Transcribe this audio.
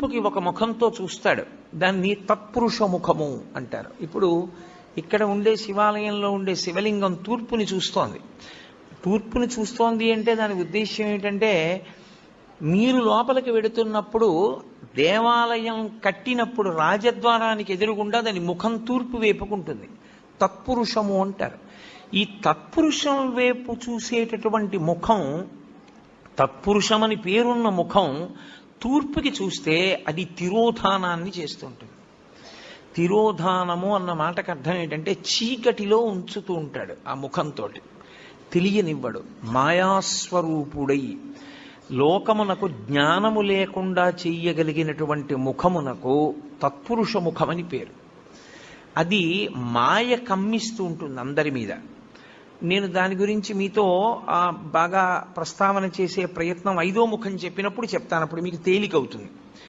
తూర్పుకి ఒక ముఖంతో చూస్తాడు. దాన్ని తత్పురుష ముఖము అంటారు. ఇప్పుడు ఇక్కడ ఉండే శివాలయంలో ఉండే శివలింగం తూర్పుని చూస్తోంది. తూర్పుని చూస్తోంది అంటే దాని ఉద్దేశ్యం ఏంటంటే మీరు లోపలికి వెడుతున్నప్పుడు దేవాలయం కట్టినప్పుడు రాజద్వారానికి ఎదురుగుండా దాని ముఖం తూర్పు వేపుకుంటుంది. తత్పురుషము అంటారు. ఈ తత్పురుషం వైపు చూసేటటువంటి ముఖం తత్పురుషమని పేరున్న ముఖం తూర్పుకి చూస్తే అది తిరోధానాన్ని చేస్తుంటుంది. తిరోధానము అన్న మాటకు అర్థం ఏంటంటే చీకటిలో ఉంచుతూ ఉంటాడు ఆ ముఖంతో తెలియనివ్వడు. మాయాస్వరూపుడై లోకమునకు జ్ఞానము లేకుండా చెయ్యగలిగినటువంటి ముఖమునకు తత్పురుష ముఖమని పేరు. అది మాయ కమ్మిస్తూ ఉంటుంది అందరి మీద. నేను దాని గురించి మీతో బాగా ప్రస్తావన చేసే ప్రయత్నం ఐదో ముఖం చెప్పినప్పుడు చెప్తాను. అప్పుడు మీకు తేలికవుతుంది.